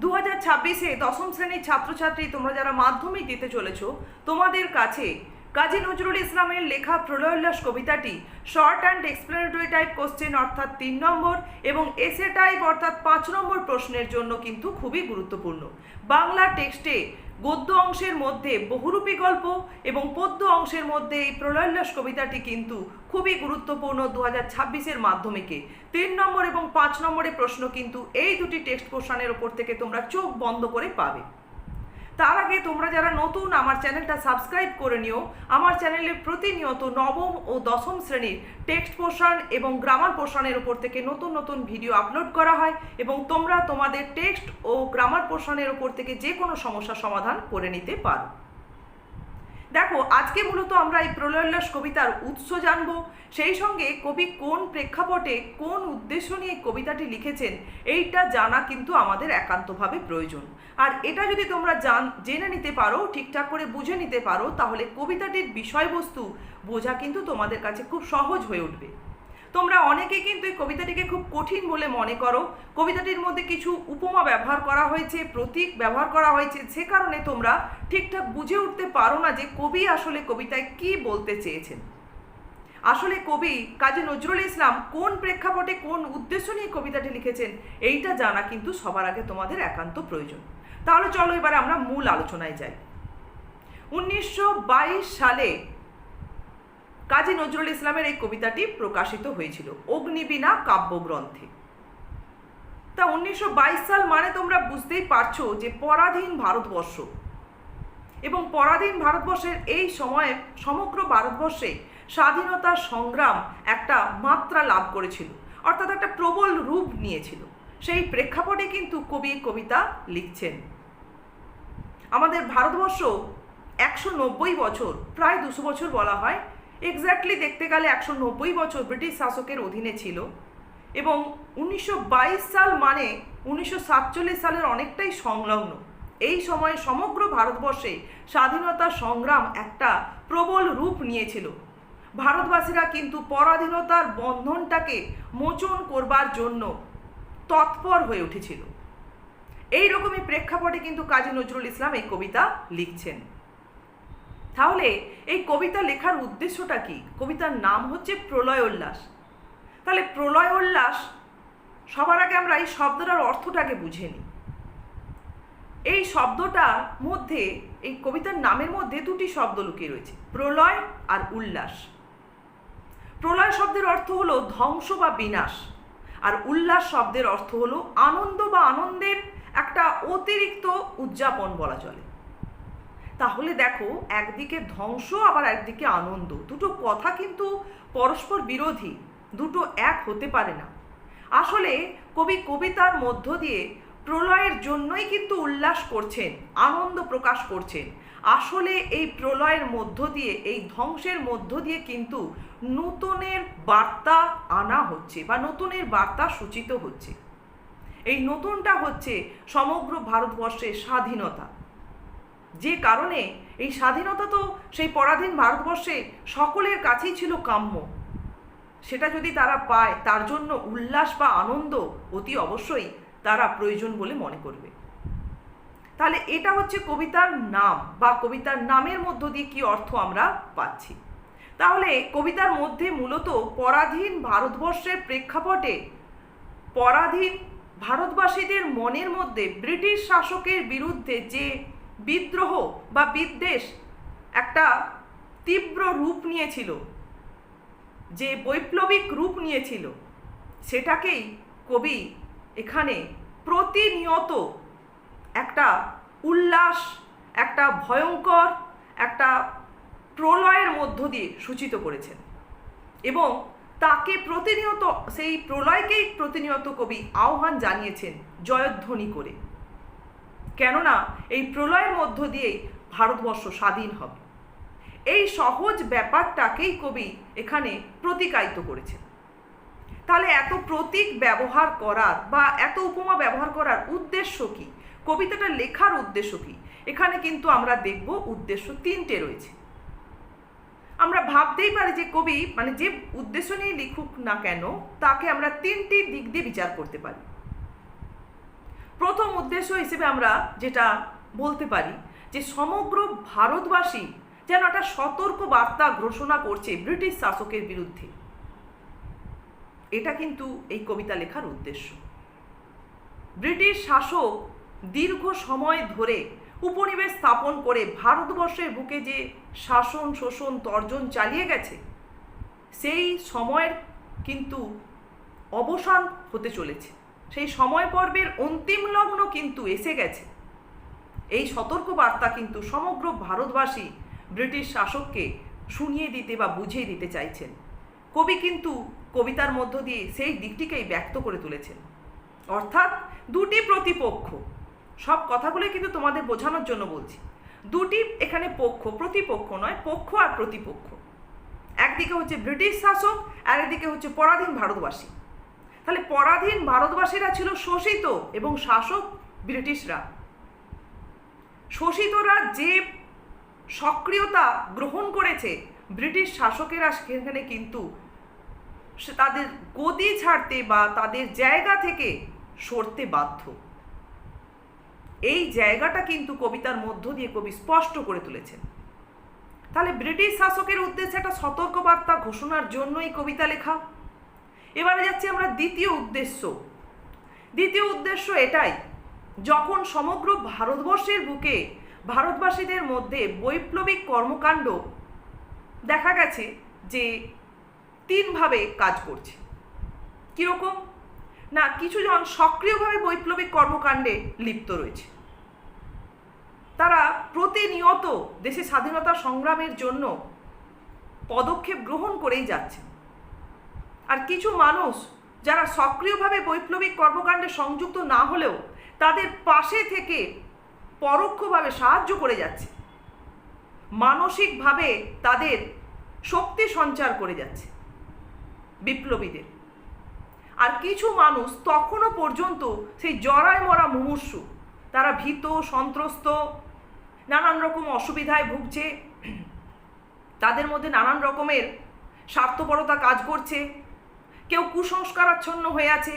দু হাজার ছাব্বিশে দশম শ্রেণির ছাত্রছাত্রী তোমরা যারা মাধ্যমিক দিতে চলেছো তোমাদের কাছে কাজী নজরুল ইসলামের লেখা প্রলয়োল্লাস কবিতাটি short and explanatory type question অর্থাৎ তিন নম্বর এবং এসে টাইপ অর্থাৎ পাঁচ নম্বর প্রশ্নের জন্য কিন্তু খুবই গুরুত্বপূর্ণ। বাংলা টেক্সটে গদ্য অংশের মধ্যে বহুরূপী গল্প এবং পদ্য অংশের মধ্যে এই প্রলয়োল্লাস কবিতাটি কিন্তু খুবই গুরুত্বপূর্ণ দু হাজার ছাব্বিশের মাধ্যমিকে। তিন নম্বর এবং পাঁচ নম্বরের প্রশ্ন কিন্তু এই দুটি টেক্সট কোশ্চানের ওপর থেকে তোমরা চোখ বন্ধ করে পাবে। তার আগে তোমরা যারা নতুন আমার চ্যানেলটা সাবস্ক্রাইব করে নিও। আমার চ্যানেলে প্রতিনিয়ত নবম ও দশম শ্রেণির টেক্সট পোর্শন এবং গ্রামার পোর্শনের উপর থেকে নতুন নতুন ভিডিও আপলোড করা হয় এবং তোমরা তোমাদের টেক্সট ও গ্রামার পোর্শনের উপর থেকে যে কোনো সমস্যা সমাধান করে নিতে পারো। দেখো, আজকে মূলত আমরা এই প্রলয়োল্লাস কবিতার উৎস জানব। সেই সঙ্গে কবি কোন প্রেক্ষাপটে কোন উদ্দেশ্য নিয়ে কবিতাটি লিখেছেন, এইটা জানা কিন্তু আমাদের একান্তভাবে প্রয়োজন। আর এটা যদি তোমরা জান, জেনে নিতে পারো, ঠিকঠাক করে বুঝে নিতে পারো, তাহলে কবিতাটির বিষয়বস্তু বোঝা কিন্তু তোমাদের কাছে খুব সহজ হয়ে উঠবে। তোমরা অনেকে কিন্তু এই কবিতাটিকে খুব কঠিন বলে মনে করো। কবিতাটির মধ্যে কিছু উপমা ব্যবহার করা হয়েছে, প্রতীক ব্যবহার করা হয়েছে সে কারণে তোমরা ঠিকঠাক বুঝে উঠতে পারো না যে কবি আসলে কবিতায় কি বলতে চেয়েছেন। আসলে কবি কাজী নজরুল ইসলাম কোন প্রেক্ষাপটে কোন উদ্দেশ্য নিয়ে কবিতাটি লিখেছেন, এইটা জানা কিন্তু সবার আগে তোমাদের একান্ত প্রয়োজন। তাহলে চলো এবার আমরা মূল আলোচনায় যাই। উনিশশো বাইশ সালে কাজী নজরুল ইসলামের এই কবিতাটি প্রকাশিত হয়েছিল, অগ্নিবীণা কাব্যগ্রন্থে। তা উনিশশো বাইশ সাল মানে তোমরা বুঝতেই পারছ যে পরাধীন ভারতবর্ষ এবং পরাধীন ভারতবর্ষের এই সময়ে সমগ্র ভারতবর্ষে স্বাধীনতার সংগ্রাম একটা মাত্রা লাভ করেছিল, অর্থাৎ একটা প্রবল রূপ নিয়েছিল। সেই প্রেক্ষাপটে কিন্তু কবি কবিতা লিখছেন। আমাদের ভারতবর্ষ একশো নব্বই বছর, প্রায় দুশো বছর বলা হয় এক্স্যাক্টলি দেখতে গেলে একশো নব্বই বছর ব্রিটিশ শাসকের অধীনে ছিল এবং উনিশশো বাইশ সাল মানে উনিশশো সাতচল্লিশ সালের অনেকটাই সংলগ্ন। এই সময়ে সমগ্র ভারতবর্ষে স্বাধীনতা সংগ্রাম একটা প্রবল রূপ নিয়েছিল। ভারতবাসীরা কিন্তু পরাধীনতার বন্ধনটাকে মোচন করবার জন্য তৎপর হয়ে উঠেছিল। এই রকমই প্রেক্ষাপটে কিন্তু কাজী নজরুল ইসলাম এই কবিতা লিখছেন। তাহলে এই কবিতা লেখার উদ্দেশ্যটা কি? কবিতার নাম হচ্ছে প্রলয় উল্লাস। তাহলে প্রলয় উল্লাস, সবার আগে আমরা এই শব্দটার অর্থটাকে বুঝে নিই। এই শব্দটার মধ্যে, এই কবিতার নামের মধ্যে দুটি শব্দ লুকিয়ে রয়েছে, প্রলয় আর উল্লাস। প্রলয় শব্দের অর্থ হলো ধ্বংস বা বিনাশ, আর উল্লাস শব্দের অর্থ হলো আনন্দ বা আনন্দের একটা অতিরিক্ত উদযাপন বলা চলে। তাহলে দেখো, একদিকে ধ্বংস, আবার একদিকে আনন্দ। দুটো কথা কিন্তু পরস্পর বিরোধী, দুটো এক হতে পারে না। আসলে কবি কবিতার মধ্য দিয়ে প্রলয়ের জন্যই কিন্তু উল্লাস করছেন, আনন্দ প্রকাশ করছেন। আসলে এই প্রলয়ের মধ্য দিয়ে, এই ধ্বংসের মধ্য দিয়ে কিন্তু নতুনের বার্তা আনা হচ্ছে, বা নতুনের বার্তা সূচিত হচ্ছে। এই নতুনটা হচ্ছে সমগ্র ভারতবর্ষের স্বাধীনতা। যে কারণে এই স্বাধীনতা তো সেই পরাধীন ভারতবর্ষে সকলের কাছেই ছিল কাম্য। সেটা যদি তারা পায়, তার জন্য উল্লাস বা আনন্দ অতি অবশ্যই তারা প্রয়োজন বলে মনে করবে। তাহলে এটা হচ্ছে কবিতার নাম বা কবিতার নামের মধ্য দিয়ে কি অর্থ আমরা পাচ্ছি? তাহলে কবিতার মধ্যে মূলত পরাধীন ভারতবর্ষের প্রেক্ষাপটে পরাধীন ভারতবাসীদের মনের মধ্যে ব্রিটিশ শাসকের বিরুদ্ধে যে বিদ্রোহ বা বিদ্বেষ একটা তীব্র রূপ নিয়েছিল, যে বৈপ্লবিক রূপ নিয়েছিল, সেটাকেই কবি এখানে প্রতিনিয়ত একটা উল্লাস, একটা ভয়ঙ্কর, একটা প্রলয়ের মধ্য দিয়ে সূচিত করেছেন। এবং তাকে প্রতিনিয়ত, সেই প্রলয়কেই প্রতিনিয়ত কবি আহ্বান জানিয়েছেন জয়ধ্বনি করে। কেননা এই প্রলয়ের মধ্য দিয়েই ভারতবর্ষ স্বাধীন হবে। এই সহজ ব্যাপারটাকেই কবি এখানে প্রতিকায়িত করেছেন। তাহলে এত প্রতীক ব্যবহার করার বা এত উপমা ব্যবহার করার উদ্দেশ্য কি? কবিতাটা লেখার উদ্দেশ্য কি? এখানে কিন্তু আমরা দেখব উদ্দেশ্য তিনটে রয়েছে। আমরা ভাবতেই পারি যে কবি মানে যে উদ্দেশ্য নিয়ে লিখুক না কেন, তাকে আমরা তিনটি দিক দিয়ে বিচার করতে পারি। প্রথম উদ্দেশ্য হিসেবে আমরা যেটা বলতে পারি যে সমগ্র ভারতবাসী যেন একটা সতর্ক বার্তা ঘোষণা করছে ব্রিটিশ শাসকের বিরুদ্ধে। এটা কিন্তু এই কবিতা লেখার উদ্দেশ্য। ব্রিটিশ শাসক দীর্ঘ সময় ধরে উপনিবেশ স্থাপন করে ভারতবর্ষের বুকে যে শাসন, শোষণ, তর্জন চালিয়ে গেছে, সেই সময়ের কিন্তু অবসান হতে চলেছে। সেই সময় পর্বের অন্তিম লগ্ন কিন্তু এসে গেছে। এই সতর্ক বার্তা কিন্তু সমগ্র ভারতবাসী ব্রিটিশ শাসককে শুনিয়ে দিতে বা বুঝিয়ে দিতে চাইছেন। কবি কিন্তু কবিতার মধ্য দিয়ে সেই দিকটিকেই ব্যক্ত করে তুলেছেন। অর্থাৎ দুটি প্রতিপক্ষ। সব কথাগুলো কিন্তু তোমাদের বোঝানোর জন্য বলছি। দুটি এখানে পক্ষ, প্রতিপক্ষ নয়, পক্ষ আর প্রতিপক্ষ। একদিকে হচ্ছে ব্রিটিশ শাসক আর একদিকে হচ্ছে পরাধীন ভারতবাসী। তাহলে পরাধীন ভারতবাসীরা ছিল শোষিত এবং শাসক ব্রিটিশরা। শোষিতরা যে সক্রিয়তা গ্রহণ করেছে, ব্রিটিশ শাসকেরা সেখানে কিন্তু তাদের গদি ছাড়তে বা তাদের জায়গা থেকে সরতে বাধ্য। এই জায়গাটা কিন্তু কবিতার মধ্য দিয়ে কবি স্পষ্ট করে তুলেছেন। তাহলে ব্রিটিশ শাসকের উদ্দেশ্যে একটা সতর্কবার্তা ঘোষণার জন্যই কবিতা লেখা। এবারে যাচ্ছি আমরা দ্বিতীয় উদ্দেশ্য। দ্বিতীয় উদ্দেশ্য এটাই, যখন সমগ্র ভারতবর্ষের বুকে ভারতবাসীদের মধ্যে বৈপ্লবিক কর্মকাণ্ড দেখা গেছে যে তিনভাবে কাজ করছে। কীরকম? না কিছুজন সক্রিয়ভাবে বৈপ্লবিক কর্মকাণ্ডে লিপ্ত রয়েছে। তারা প্রতিনিয়ত দেশে স্বাধীনতা সংগ্রামের জন্য পদক্ষেপ গ্রহণ করেই যাচ্ছে আর কিছু মানুষ যারা সক্রিয়ভাবে বৈপ্লবিক কর্মকাণ্ডে সংযুক্ত না হলেও তাদের পাশে থেকে পরোক্ষভাবে সাহায্য করে যাচ্ছে। মানসিকভাবে তাদের শক্তি সঞ্চার করে যাচ্ছে বিপ্লবীদের। আর কিছু মানুষ তখনও পর্যন্ত সেই জরায় মরা মুমূর্ষু, তারা ভীত, সন্ত্রস্ত, নানান রকম অসুবিধায় ভুগছে। তাদের মধ্যে নানান রকমের স্বার্থপরতা কাজ করছে। কেউ কুসংস্কারাচ্ছন্ন হয়ে আছে।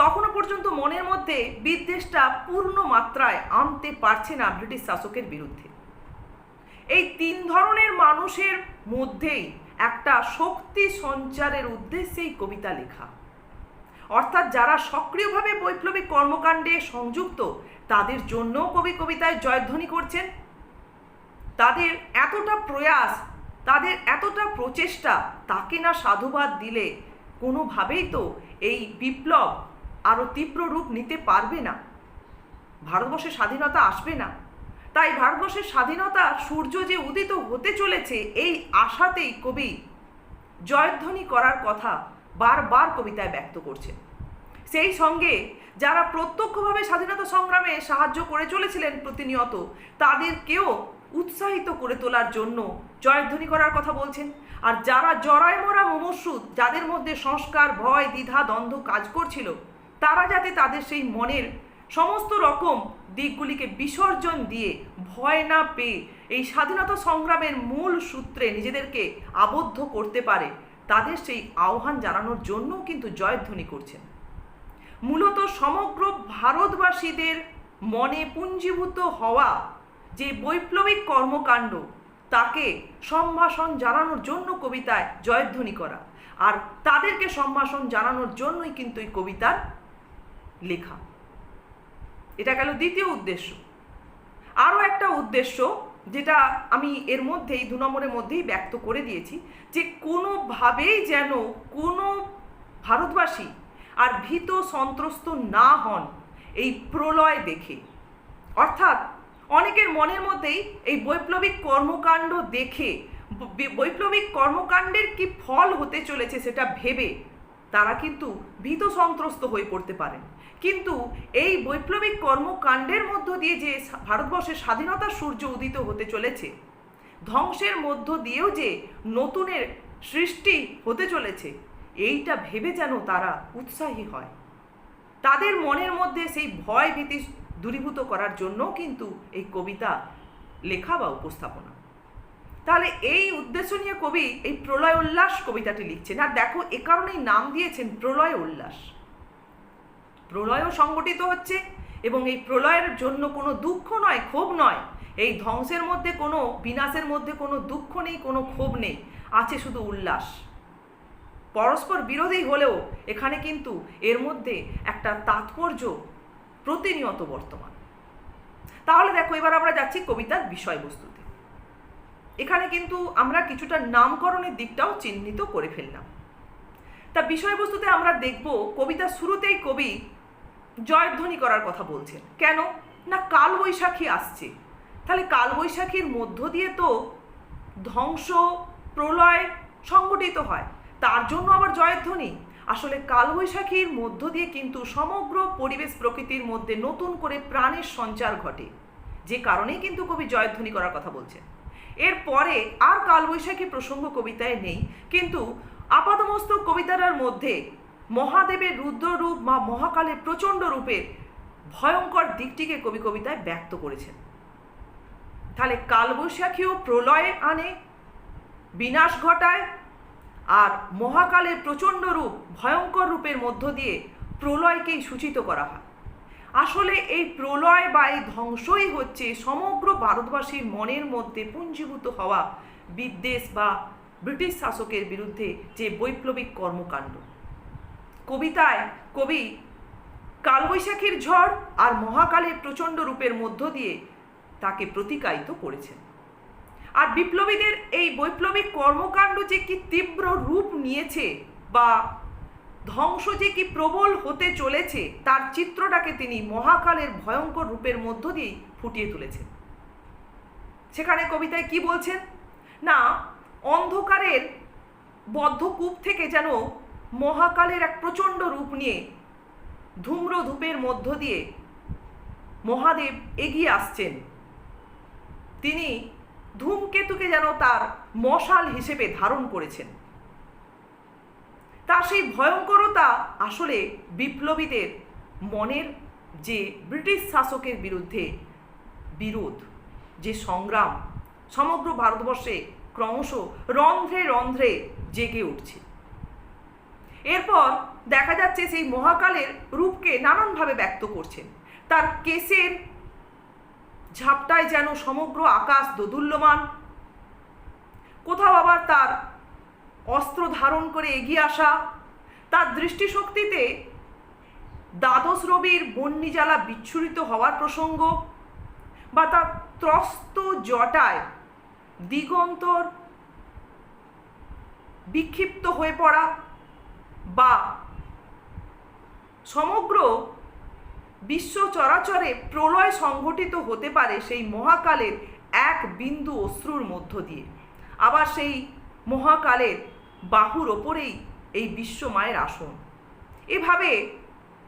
তখনও পর্যন্ত মনের মধ্যে বিদ্বেষটা পূর্ণ মাত্রায় আনতে পারছে না ব্রিটিশ শাসকের বিরুদ্ধে। এই তিন ধরনের মানুষের মধ্যেই একটা শক্তি সঞ্চারের উদ্দেশ্যেই কবিতা লেখা। অর্থাৎ যারা সক্রিয়ভাবে বৈপ্লবিক কর্মকাণ্ডে সংযুক্ত, তাদের জন্যও কবি কবিতায় জয়ধ্বনি করছেন। তাদের এতটা প্রয়াস, তাদের এতটা প্রচেষ্টা, তাকে না সাধুবাদ দিলে কোনোভাবেই তো এই বিপ্লব আরও তীব্র রূপ নিতে পারবে না। ভারতবর্ষের স্বাধীনতা আসবে না। তাই ভারতবর্ষের স্বাধীনতা সূর্য যে উদিত হতে চলেছে এই আশাতেই কবি জয়ধ্বনি করার কথা বারবার কবিতায় ব্যক্ত করছে সেই সঙ্গে যারা প্রত্যক্ষভাবে স্বাধীনতা সংগ্রামে সাহায্য করে চলেছিলেন প্রতিনিয়ত, তাদেরকেও উৎসাহিত করে তোলার জন্য জয়ধ্বনি করার কথা বলছেন। আর যারা জরায় মরা মুমূর্ষু, যাদের মধ্যে সংস্কার, ভয়, দ্বিধা, দ্বন্দ্ব কাজ করছিল, তারা যাতে তাদের সেই মনের সমস্ত রকম দিকগুলিকে বিসর্জন দিয়ে ভয় না পেয়ে এই স্বাধীনতা সংগ্রামের মূল সূত্রে নিজেদেরকে আবদ্ধ করতে পারে, তাদের সেই আহ্বান জানানোর জন্যও কিন্তু জয়ধ্বনি করছেন। মূলত সমগ্র ভারতবাসীদের মনে পুঞ্জীভূত হওয়া যে বৈপ্লবিক কর্মকাণ্ড, তাকে সম্ভাষণ জানানোর জন্য কবিতায় জয়ধ্বনি করা। আর তাদেরকে সম্ভাষণ জানানোর জন্যই কিন্তু এই কবিতার লেখা। এটা গেল দ্বিতীয় উদ্দেশ্য। আরও একটা উদ্দেশ্য যেটা আমি এর মধ্যেই, দু নম্বরের মধ্যেই ব্যক্ত করে দিয়েছি, যে কোনোভাবেই যেন কোনো ভারতবাসী আর ভীত সন্ত্রস্ত না হন এই প্রলয় দেখে। অর্থাৎ অনেকের মনের মধ্যেই এই বৈপ্লবিক কর্মকাণ্ড দেখে বৈপ্লবিক কর্মকাণ্ডের কি ফল হতে চলেছে সেটা ভেবে তারা কিন্তু ভীত সন্ত্রস্ত হয়ে পড়তে পারেন। কিন্তু এই বৈপ্লবিক কর্মকাণ্ডের মধ্য দিয়ে যে ভারতবর্ষের স্বাধীনতার সূর্য উদিত হতে চলেছে, ধ্বংসের মধ্য দিয়েও যে নতুনের সৃষ্টি হতে চলেছে, এইটা ভেবে যেন তারা উৎসাহী হয়। তাদের মনের মধ্যে সেই ভয় ভীতি দূরীভূত করার জন্য কিন্তু এই কবিতা লেখা বা উপস্থাপনা। তাহলে এই উদ্দেশ্য নিয়ে কবি এই প্রলয় উল্লাস কবিতাটি লিখছেন। আর দেখো, এ কারণেই নাম দিয়েছেন প্রলয় উল্লাস। প্রলয়ও সংগঠিত হচ্ছে এবং এই প্রলয়ের জন্য কোনো দুঃখ নয়, ক্ষোভ নয়। এই ধ্বংসের মধ্যে কোনো, বিনাশের মধ্যে কোনো দুঃখ নেই, কোনো ক্ষোভ নেই। আছে শুধু উল্লাস। পরস্পর বিরোধী হলেও এখানে কিন্তু এর মধ্যে একটা তাৎপর্য প্রতিনিয়ত বর্তমান। তাহলে দেখো, এবার আমরা যাচ্ছি কবিতার বিষয়বস্তুতে। এখানে কিন্তু আমরা কিছুটা নামকরণের দিকটাও চিহ্নিত করে ফেললাম। তা বিষয়বস্তুতে আমরা দেখব, কবিতার শুরুতেই কবি জয়ধ্বনি করার কথা বলছেন। কেন? না কাল বৈশাখী আসছে। তাহলে কাল বৈশাখীর মধ্য দিয়ে তো ধ্বংস, প্রলয় সংগঠিত হয়। তার জন্য আবার জয়ধ্বনি? আসলে কালবৈশাখীর মধ্য দিয়ে কিন্তু সমগ্র পরিবেশ প্রকৃতির মধ্যে নতুন করে প্রাণের সঞ্চার ঘটে। যে কারণেই কিন্তু কবি জয়ধ্বনি করার কথা বলছেন। এরপরে আর কালবৈশাখী প্রসঙ্গ কবিতায় নেই, কিন্তু আপাতমস্তক কবিতার মধ্যে মহাদেবের রুদ্ররূপ বা মহাকালের প্রচণ্ড রূপের ভয়ঙ্কর দিকটিকে কবি কবিতায় ব্যক্ত করেছেন। তাহলে কালবৈশাখীও প্রলয়ে আনে, বিনাশ ঘটায় আর মহাকালের প্রচণ্ড রূপ ভয়ঙ্কর রূপের মধ্য দিয়ে প্রলয়কেই সূচিত করা হয়। আসলে এই প্রলয় বা এই ধ্বংসই হচ্ছে সমগ্র ভারতবাসীর মনের মধ্যে পুঞ্জীভূত হওয়া বিদ্বেষ বা ব্রিটিশ শাসকের বিরুদ্ধে যে বৈপ্লবিক কর্মকাণ্ড। কবিতায় কবি কালবৈশাখীর ঝড় আর মহাকালের প্রচণ্ড রূপের মধ্য দিয়ে তাকে প্রতিকায়িত করেছেন। আর বিপ্লবীদের এই বৈপ্লবিক কর্মকাণ্ড যে কি তীব্র রূপ নিয়েছে বা ধ্বংস যে কি প্রবল হতে চলেছে, তার চিত্রটাকে তিনি মহাকালের ভয়ঙ্কর রূপের মধ্য দিয়েই ফুটিয়ে তুলেছেন। সেখানে কবিতায় কি বলছেন? না, অন্ধকারের বদ্ধকূপ থেকে যেন মহাকালের এক প্রচণ্ড রূপ নিয়ে ধূম্র ধূপের মধ্য দিয়ে মহাদেব এগিয়ে আসছেন। তিনি ধূমকেতুকে যেন তার মশাল হিসেবে ধারণ করেছেন। তার সেই ভয়ঙ্করতা আসলে বিপ্লবীদের মনের যে ব্রিটিশ শাসকের বিরুদ্ধে বিরোধ, যে সংগ্রাম, সমগ্র ভারতবর্ষে ক্রমশ রন্ধ্রে রন্ধ্রে জেগে উঠছে। এরপর দেখা যাচ্ছে সেই মহাকালের রূপকে নানানভাবে ব্যক্ত করছেন। তার কেসের ঝাপটায় যেন সমগ্র আকাশ দোদুল্যমান। কোথাও আবার তার অস্ত্র ধারণ করে এগিয়ে আসা, তার দৃষ্টিশক্তিতে দ্বাদশ রবির বন্যিজ্বালা বিচ্ছুরিত হওয়ার প্রসঙ্গ বা তার ত্রস্ত জটায় দিগন্তর বিক্ষিপ্ত হয়ে পড়া বা সমগ্র বিশ্ব চরাচরে প্রলয় সংঘটিত হতে পারে সেই মহাকালের এক বিন্দু অশ্রুর মধ্য দিয়ে। আবার সেই মহাকালের বাহুর ওপরেই এই বিশ্ব মায়ের আসন। এভাবে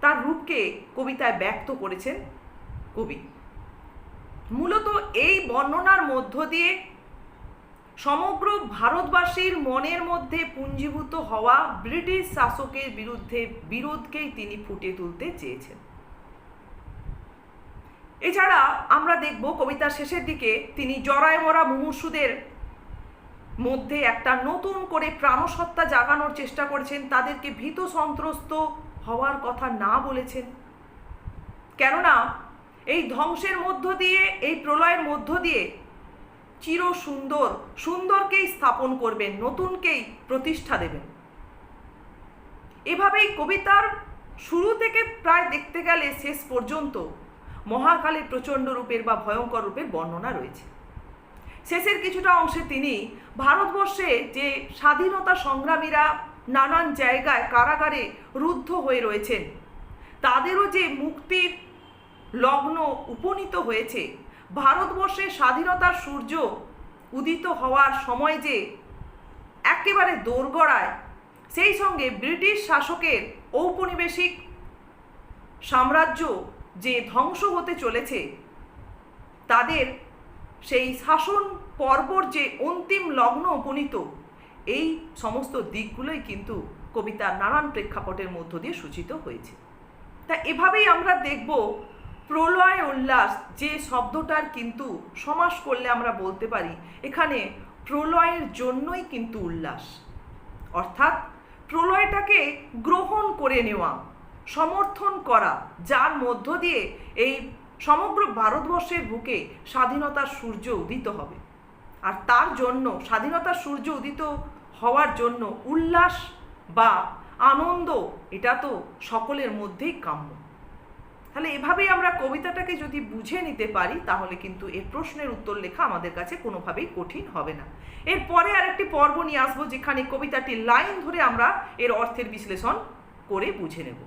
তার রূপকে কবিতায় ব্যক্ত করেছেন কবি। মূলত এই বর্ণনার মধ্য দিয়ে সমগ্র ভারতবাসীর মনের মধ্যে পুঞ্জীভূত হওয়া ব্রিটিশ শাসকের বিরুদ্ধে বিরোধকেই তিনি ফুটিয়ে তুলতে চেয়েছেন। এছাড়া আমরা দেখব কবিতার শেষের দিকে তিনি জরায় মরা মুমূর্ষুদের মধ্যে একটা নতুন করে প্রাণসত্তা জাগানোর চেষ্টা করেছেন। তাদেরকে ভীত সন্ত্রস্ত হওয়ার কথা না বলেছেন। কেননা এই ধ্বংসের মধ্য দিয়ে, এই প্রলয়ের মধ্য দিয়ে চির সুন্দর, সুন্দরকেই স্থাপন করবেন, নতুনকেই প্রতিষ্ঠা দেবেন। এভাবেই কবিতার শুরু থেকে প্রায় দেখতে গেলে শেষ পর্যন্ত মহাকালের প্রচণ্ড রূপের বা ভয়ঙ্কর রূপের বর্ণনা রয়েছে। শেষের কিছুটা অংশে তিনি ভারতবর্ষে যে স্বাধীনতা সংগ্রামীরা নানান জায়গায় কারাগারে রুদ্ধ হয়ে রয়েছেন, তাদেরও যে মুক্তির লগ্ন উপনীত হয়েছে ভারতবর্ষের স্বাধীনতার সূর্য উদিত হওয়ার সময় যে একেবারে দোরগড়ায়, সেই সঙ্গে ব্রিটিশ শাসকের ঔপনিবেশিক সাম্রাজ্য যে ধ্বংস হতে চলেছে, তাদের সেই শাসন পর্বর যে অন্তিম লগ্ন উপনীত, এই সমস্ত দিকগুলোই কিন্তু কবিতার নানান প্রেক্ষাপটের মধ্য দিয়ে সূচিত হয়েছে। তা এভাবেই আমরা দেখব প্রলয় উল্লাস, যে শব্দটার কিন্তু সমাস করলে আমরা বলতে পারি, এখানে প্রলয়ের জন্যই কিন্তু উল্লাস। অর্থাৎ প্রলয়টাকে গ্রহণ করে নেওয়া সমর্থন করা, যার মধ্য দিয়ে এই সমগ্র ভারতবর্ষের বুকে স্বাধীনতার সূর্য উদিত হবে। আর তার জন্য, স্বাধীনতার সূর্য উদিত হওয়ার জন্য উল্লাস বা আনন্দ, এটা তো সকলের মধ্যেই কাম্য। তাহলে এভাবেই আমরা কবিতাটাকে যদি বুঝে নিতে পারি, তাহলে কিন্তু এর প্রশ্নের উত্তর লেখা আমাদের কাছে কোনোভাবেই কঠিন হবে না। এরপরে আরেকটি পর্ব নিয়ে আসব, যেখানে কবিতাটির লাইন ধরে আমরা এর অর্থের বিশ্লেষণ করে বুঝে নেব।